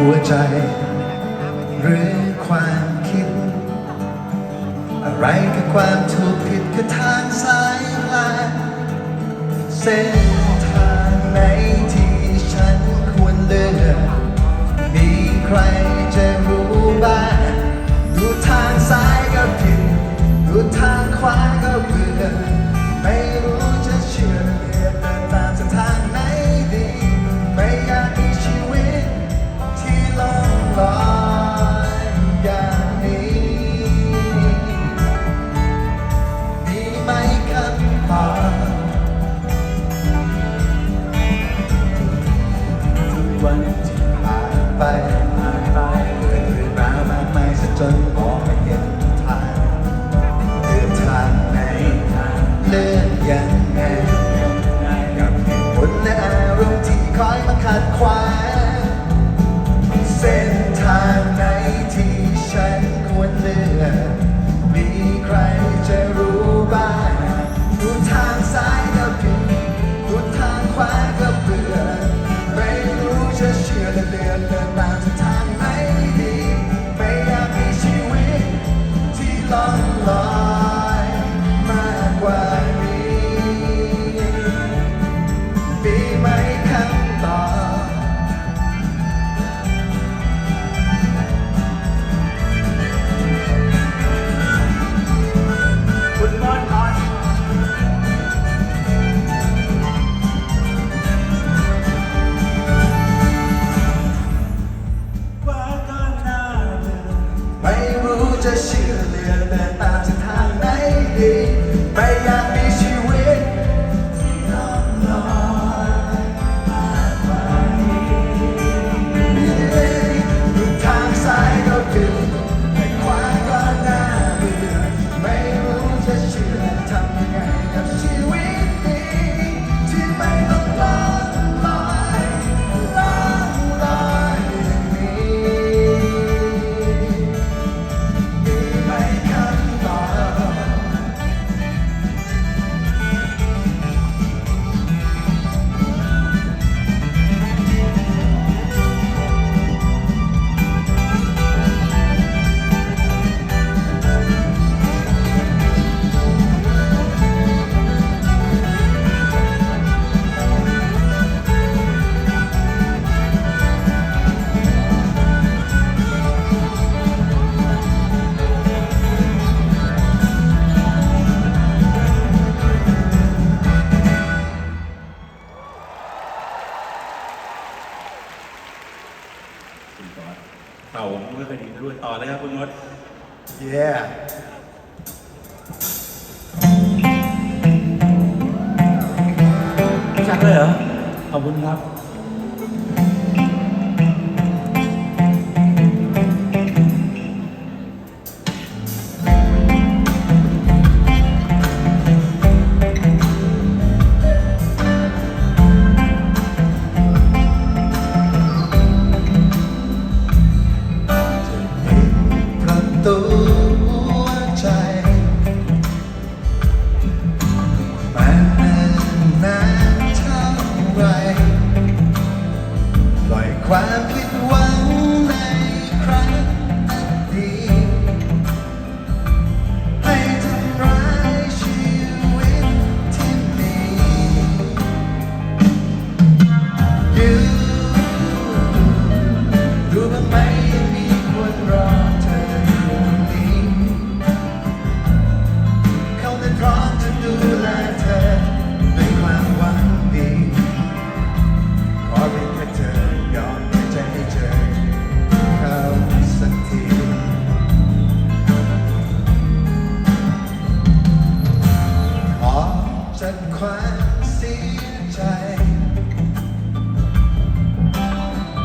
หัวใจ หรือความคิด อะไรคือความถูกผิดคือทางสายลาเส้น live the mountain top. จะอเดินตามจะทางไหนดีไม่อยากมี เต่าผมไม่เคยดีด้วยต่อเลยครับคุณมด Yeah รู้จักเลยเหรอ ขอบคุณครับ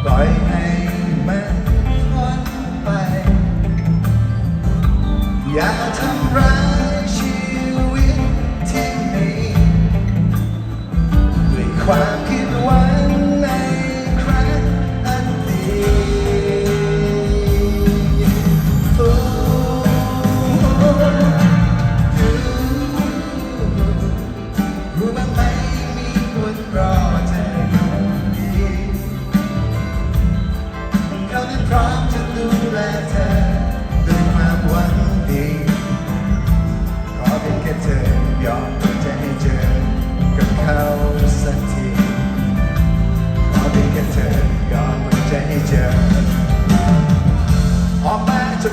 Bye. เธอยอมมันจ